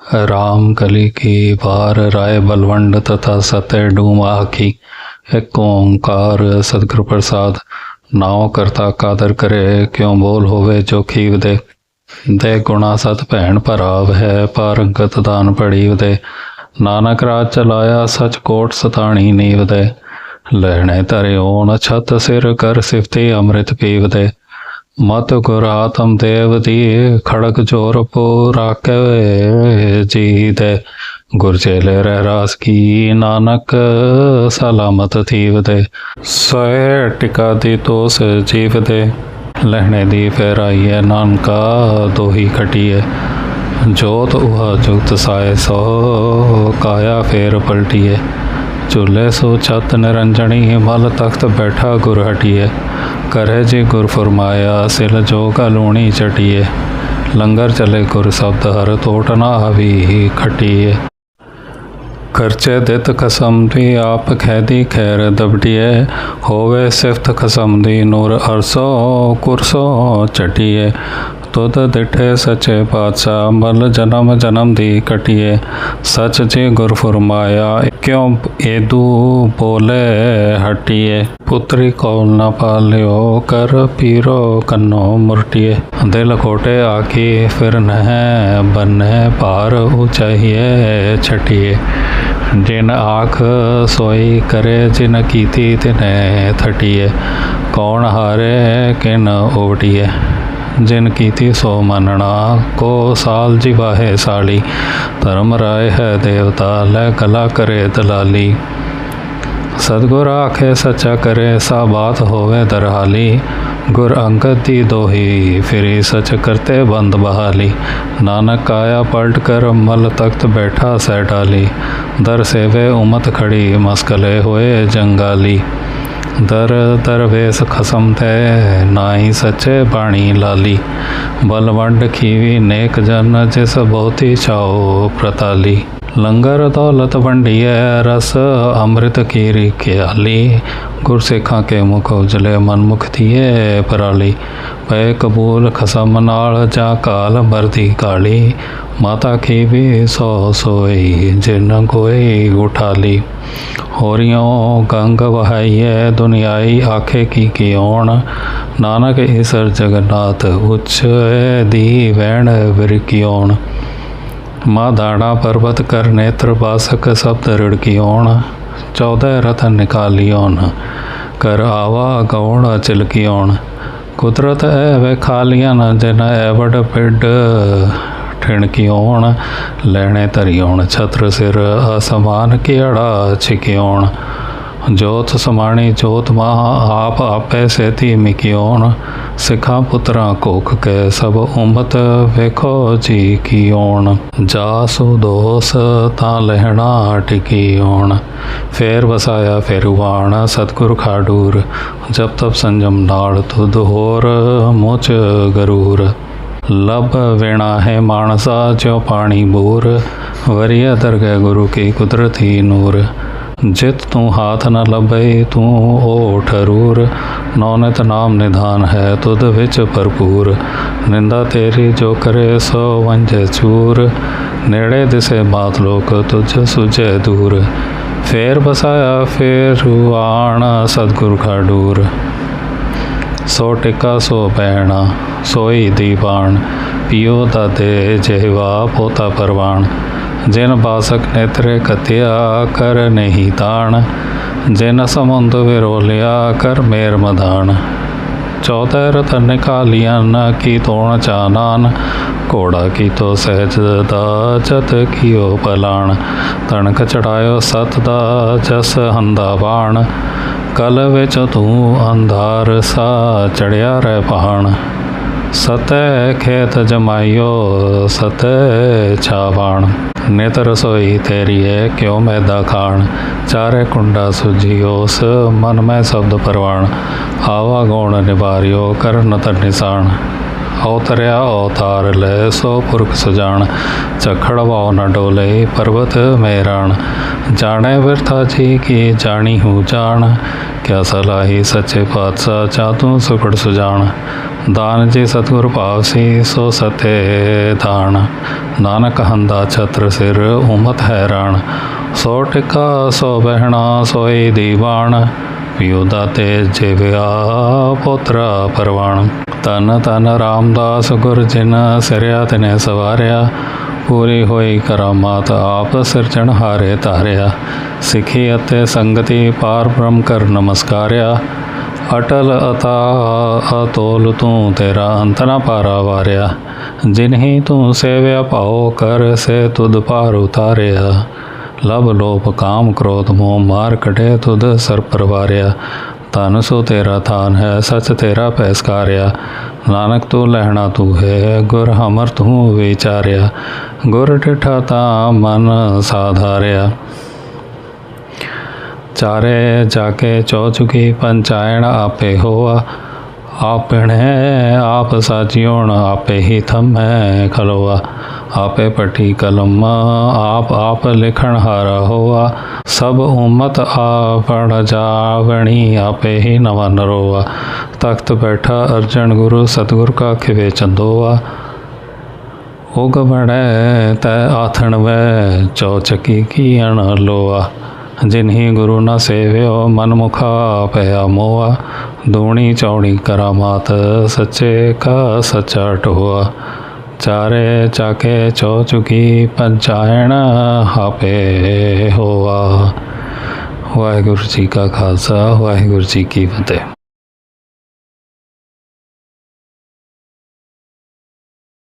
राम कली की बार राय बलवंड तथा सत्य डूम आखी एक ओंकार सदगुरु प्रसाद ਨਾਉ ਕਰਤਾ ਕਾਦਰ ਕਰੇ ਕਿਉ ਬੋਲ ਹੋਵੇ ਜੋ ਖੀਵ ਦੇ ਦੇ ਗੁਣਾ ਸਤ ਭੈਣ ਭਰਾਵ ਹੈ ਪਾਰੰਗਤ ਦਾਨ ਪੜੀ ਵਦੇ ਨਾਨਕ ਰਾਜ ਚਲਾਇਆ ਸਚ ਕੋਟ ਸਤਾਣੀ ਨੀਵ ਦੇ ਲੈਣੇ ਧਰੇ ਓਣ ਛਤ ਸਿਰ ਕਰ ਸਿਫਤੇ ਅੰਮ੍ਰਿਤ ਪੀਵ ਦੇ ਮਤ ਗੁਰ ਆਤਮ ਦੇਵ ਦੀ ਖੜਕ ਜੋਰ ਪੋ ਰਾਖੇ ਜੀ ਗੁਰ ਚੇਲੇ ਰਹਿ ਰਾਸ ਕੀ ਨਾਨਕ, ਸਲਾਮਤ ਥੀਵ ਦੇ ਸੋਏ ਟਿਕਾ ਦੀ ਤੋਸ ਜੀਵ ਦੇ ਲਹਿਣੇ ਦੀ ਫੇਰਾਈਏ ਨਾਨਕਾ, ਦੋਹੀ ਖਟੀਏ ਜੋਤ ਉਹਾ ਜੁਗਤ ਸਾਏ ਸੋ, ਕਾਇਆ ਫੇਰ ਪਲਟੀਏ ਝੂਲੇ ਸੋ ਛਤ ਨਿਰੰਜਣੀ ਮਲ ਤਖਤ ਬੈਠਾ ਗੁਰ ਹਟੀਏ ਕਰੇ ਜੀ ਗੁਰ ਫਰਮਾਇਆ, ਸਿਲ ਜੋ ਲੂਣੀ ਚਟੀਏ ਲੰਗਰ ਚਲੇ ਗੁਰ ਸ਼ਬਦ, ਹਰ ਤੋਟ ਨਾ ਹਵੀ ਹੀ ਖਟੀਏ ਖਰਚੇ ਦਿੱਤ ਖਸਮ ਦੀ, ਆਪ ਖੈਦੀ ਖੈਰ ਦਬਟੀਏ ਹੋਵੇ ਸਿਫਤ ਖਸਮ ਦੀ, ਨੂਰ ਅਰਸੋ ਕੁਰਸੋ ਚਟੀਏ ਤੁਧ ਦਿਠੇ ਸਚੇ ਪਾਤਸ਼ਾਹ, ਮਲ ਜਨਮ ਜਨਮ ਦੀ ਕਟੀਏ। ਸਚ ਜੀ ਗੁਰ ਫਰਮਾਇਆ ਕਿਉ ਏਦੂ ਬੋਲੇ ਹਟੀਏ? ਪੁੱਤਰੀ ਕੋਲ ਨਾ ਪਾਲਿਓ, ਕਰ ਪੀਰੋ ਕੰਨੋ ਮੁਰਟੀਏ। ਦਿਲ ਕੋਟੇ ਆਖੀ, ਫਿਰ ਨਹਿ ਬੰਨੇ ਪਾਰ ਉਚਾਈਏ ਛਟੀਏ। ਜਿਨ ਆਖ ਸੋਈ ਕਰੇ, ਜਿਨ ਕੀਤੀ ਤਿਨੇ ਥਟੀਏ। ਕੌਣ ਹਾਰੇ, ਕਿਨ ਓਟੀਏ ਜਿਨ ਕੀਤੀ ਸੋ ਮੰਨਣਾ ਕੋ ਸਾਲ ਜਿਵਾਹੇ ਸਾਲੀ। ਧਰਮ ਰਾਏ ਹੈ ਦੇਵਤਾ, ਲੈ ਕਲਾ ਕਰੇ ਦਲਾਲੀ। ਸਤਗੁਰ ਆਖੇ ਸੱਚਾ ਕਰੇ, ਸਾ ਬਾਤ ਹੋਵੇ ਦਰਹਾਲੀ। ਗੁਰ ਅੰਗਦ ਦੀ ਦੋਹੀ, ਫਿਰੀ ਸਚ ਕਰਤੇ ਬੰਦ ਬਹਾਲੀ। ਨਾਨਕ ਆਇਆ ਪਲਟ ਕਰ, ਮਲ ਤਖਤ ਬੈਠਾ ਸੈ ਡਾਲੀ ਦਰ ਸੇਵੇ ਉਮਤ ਖੜੀ, ਮਸਕਲੇ ਹੋਏ ਜੰਗਾਲੀ। ਦਰ ਦਰਵੇਸ ਖਸਮ ਤੇ ਨਾਹੀ ਸੱਚੇ ਬਾਣੀ ਲਾਲੀ। ਬਲ ਵੰਡ ਖੀਵੀ ਨੇਕ ਜਨ ਜਿਸ ਬਹੁਤੀ ਚਾਓ ਪ੍ਰਤਾਲੀ। ਲੰਗਰ ਦੌਲਤ ਵੰਡੀਏ ਰਸ ਅੰਮ੍ਰਿਤ ਕੀਰੀ ਕਿਆਲੀ। ਗੁਰਸਿੱਖਾਂ ਕੇ ਮੁਖ ਉਜਲੇ, ਮਨ ਮੁਖ ਥੀਏ ਪਰਾਲੀ। ਪਏ ਕਬੂਲ ਖਸਮ ਨਾਲ ਜਾ ਕਾਲ ਮਰਦੀ ਕਾਲੀ। ਮਾਤਾ ਕੀ ਵੀ ਸੋ ਸੋਈ, ਜਿਨ ਕੋਈ ਉਠਾਲੀ। ਹੋਰਿਓ ਗੰਗ ਵਹਾਈਏ ਦੁਨਿਆਈ ਆਖੇ ਕੀ ਕੀਓਣ। ਨਾਨਕ ਇਸਰ ਜਗਨਨਾਥ, ਉਚ ਦੀ ਵੈਣ ਵਿਰਕਿਓਣ ਮਾ ਦਾਣਾ ਪਰਬਤ ਕਰ ਨੇਤਰ ਬਾਸਕ ਸਬਦ ਰੜਕਿਓਣ ਚੌਦਹ ਰਤਨ ਨਿਕਾਲਿਓਣ ਕਰ ਆਵਾ ਗਉਣ ਚਿਲਕਿਓਣ ਕੁਦਰਤ ਐ ਵੇ ਖਾਲੀਆਂ ਨ, ਜਨ ਐ ਵਡ ਪਿੱਡ ਠਿਣਕਿਓਣ ਲੈਣੇ ਧਰਿਓਣ ਛਤਰ ਸਿਰ, ਅਸਮਾਨ ਕਿਹੜਾ ਛਿਕਿਓਣ। ਜੋਤ ਸਮਾਣੀ ਜੋਤ ਮਹਾ, ਆਪ ਆਪੇ ਸੇਤੀ ਮਿਕਿਓਣ। ਸਿੱਖਾਂ ਪੁੱਤਰਾਂ ਕੋਖ ਕੈ ਸਭ ਉਮਤ ਵੇਖੋ ਜੀ ਕੀ ਕੀਓਣ ਜਾਸੂ ਦੋਸ ਤਾਂ ਲਹਿਣਾ ਟਿਕੀ ਟਿਕੀਓਣ ਫੇਰ ਵਸਾਇਆ ਫੇਰ ਵਾਣ, ਸਤਗੁਰ ਖਾਡੂਰ ਜਬ ਤਬ ਸੰਜਮ ਨਾਲ ਤੁਧ ਹੋਰ ਮੁਚ ਗਰੂਰ। ਲਬ ਵੇਣਾ ਹੈ ਮਾਨਸਾ ਜੋ ਪਾਣੀ ਬੂਰ ਵਰੀਆ ਦਰਗਹਿ ਗੁਰੂ ਕੀ ਕੁਦਰਤੀ ਨੂਰ। ਜਿਤ ਤੂੰ ਹਾਥ ਨ ਲਬੈ ਤੂੰ ਓਠ ਰੂਰ। ਨੌਨਤ ਨਾਮ ਨਿਧਾਨ ਹੈ ਤੁਧ ਵਿੱਚ ਭਰਪੂਰ। ਨਿੰਦਾ ਤੇਰੀ ਜੋ ਕਰੇ ਸੋ ਵੰਜੈ ਚੂਰ। ਨੇੜੇ ਦਿਸੇ ਬਾਤ ਲੋਕ ਤੁਝ ਸੁਝੈ ਦੂਰ। ਫੇਰ ਬਸਾਇਆ ਫੇਰ ਆਣ ਸਤਗੁਰ ਖਾਡੂਰ ਸੋ ਟਿਕਾ, ਸੋ ਪੈਣਾ, ਸੋਈ ਦੀਵਾਨ। ਪਿਓ ਦਾ ਦੇ ਜਿਹਵਾ ਪੋਤਾ ਪਰਵਾਨ। ਜਿਨ ਬਾਸਕ ਨੇਤਰੇ ਕਤਿਆ ਕਰ ਨਹੀਂ ਤਾਣ, ਜਿਨ ਸਮੁੰਦ ਵਿਰੋਲਿਆ ਕਰ ਮੇਰ ਮਦਾਨ। ਚੌਥਾ ਰਤਨ ਨਿਕਾਲੀਆਂ ਨ ਕੀ ਤੋਣ ਚਾਨਾਨ ਘੋੜਾ ਕੀ ਤੋ ਸਹਿਜ ਦਾ ਚਤ ਕੀਓ ਪਲਾਣ। ਤਣਕ ਚੜਾਇਓ ਸਤ ਦਾ ਜਸ ਹੰਦਾ ਬਾਣ, ਕਲ ਵਿੱਚ ਤੂੰ ਅੰਧਾਰ ਸਾ ਚੜਿਆ ਰਹਿ ਪਹਾਣ। ਸਤੈ ਖੇਤ ਜਮਾਇਓ ਸਤੈ ਛਾਵਾਣ। ਨਿਤ ਰਸੋਈ ਤੇਰੀ ਹੈ ਕਿਉ ਮੈਦਾ ਖਾਣ ਚਾਰੇ ਕੁੰਡਾ ਸੁਜੀਓਸ ਮਨ ਮੈਂ ਸ਼ਬਦ ਪਰਵਾਣ। ਆਵਾ ਗੋਣ ਨਿਵਾਰਿਓ, ਕਰਨ ਤਰ ਨਿਸਾਨ ਔਤਰਿਆ ਅਵਤਾਰ ਲੈ, ਸੋ ਪੁਰਖ ਸਜਾਣ। ਚਖੜ ਵਾਉ ਨ ਡੋਲੇ ਪਰਵਤ ਮੇਰਾਣ। ਜਾਣੇ ਵਿਰਥਾ ਜੀ ਕੀ ਜਾਣੀ ਹੂ ਜਾਣ। ਕਿਆ ਸਲਾਹੀ ਸੱਚੇ ਪਾਤਸ਼ਾਹ ਚਾ ਤੂੰ ਸੁਖੜ ਸੁਜਾਣ। ਦਾਨ ਜੀ ਸਤਿਗੁਰ ਭਾਵਸੀ ਸੋ ਸਤੇ ਦਾਨ ਨਾਨਕ ਹੰਦਾ ਛਤਰ ਸਿਰ, ਉਮਤ ਹੈਰਾਨ ਸੋ ਟਿਕਾ, ਸੋ ਬਹਿਣਾ, ਸੋਈ ਦੀਵਾਨ। ਪਿਉਦਾ ਤੇ ਜਿਵਿਆ ਪੁੱਤਰਾ ਪਰਵਾਨ ਤਨ ਤਨ ਰਾਮਦਾਸ ਗੁਰ ਜਿਨ ਸਿਰਿਆ ਤਨੇ ਸਵਾਰਿਆ। ਪੂਰੀ ਹੋਈ ਕਰਾਮਾਤ ਆਪ ਸਿਰਜਣ ਹਾਰੇ ਧਾਰਿਆ। ਸਿੱਖੀ ਅਤੇ ਸੰਗਤੀ ਪਾਰ ਬ੍ਰਹਮ ਕਰ ਨਮਸਕਾਰਿਆ। ਅਟਲ ਅਤਾ ਅਤੋਲ ਤੂੰ ਤੇਰਾ ਅੰਤ ਨਾ ਪਾਰਾ ਵਾਰਿਆ। ਜਿਨਹੀ ਤੂੰ ਸੇਵਿਆ ਭਾਉ ਕਰ, ਸੇ ਤੁਧ ਪਾਰ ਉਤਾਰਿਆ। ਲਬ ਲੋਭ ਕਾਮ ਕ੍ਰੋਧ ਮੋਹ ਮਾਰ ਕਟੇ ਤੁਧ ਸਰ ਪਰਵਾਰਿਆ ਤਨ ਸੋ ਤੇਰਾ ਥਾਨ ਹੈ, ਸਚ ਤੇਰਾ ਪੈਸਕਾਰਿਆ ਨਾਨਕ ਤੂੰ ਲਹਿਣਾ ਤੂੰ ਹੈ, ਗੁਰ ਹਮਰ ਤੂੰ ਵਿਚਾਰਿਆ। ਗੁਰ ਡਿਠਾ ਤਾਂ ਮਨ ਸਾਧਾਰਿਆ। ਚਾਰੇ ਜਾਕੇ ਚੌਚੁਕੀ ਪੰਚਾਇਣ ਆਪੇ ਹੋਆ। ਆਪਣੇ ਆਪ ਸਾਜਿਉਣ, ਆਪੇ ਹੀ ਥਮੈ ਖਲੋਆ। ਆਪੇ ਪਟੀ ਕਲਮ, ਆਪ ਆਪ ਲਿਖਣ ਹਾਰਾ ਹੋਆ। ਸਭ ਉਮਤ ਆਪਣ ਜਾਵਣੀ, ਆਪੇ ਹੀ ਨਵਾ ਨਰੋਆ। ਤਖਤ ਬੈਠਾ ਅਰਜਨ ਗੁਰੂ, ਸਤਿਗੁਰ ਕਾ ਖਿਵੇ ਚੰਦੋਆ। ਉਗ ਬੜੈ ਤੈ ਆਥਣ ਵੈ ਚੌਚਕੀ ਕੀ ਅਣ ਲੋਆ। ਜਿਨਹੀ ਗੁਰੂ ਨਾ ਸੇਵਿਓ ਮਨ ਮੁਖਾ ਪਿਆ ਮੋਆ ਦੂਣੀ ਚੌੜੀ ਕਰਾਮਾਤ, ਸੱਚੇ ਕਾ ਸੱਚਾ ਟੋਆ ਚਾਰੇ ਚਾਕੇ ਚੌਚੁਕੀ ਪੰਚਾਇਣ ਹਾਪੇ ਹੋਆ। ਵਾਹਿਗੁਰੂ ਜੀ ਕਾ ਖਾਲਸਾ, ਵਾਹਿਗੁਰੂ ਜੀ ਕੀ ਫਤਿਹ।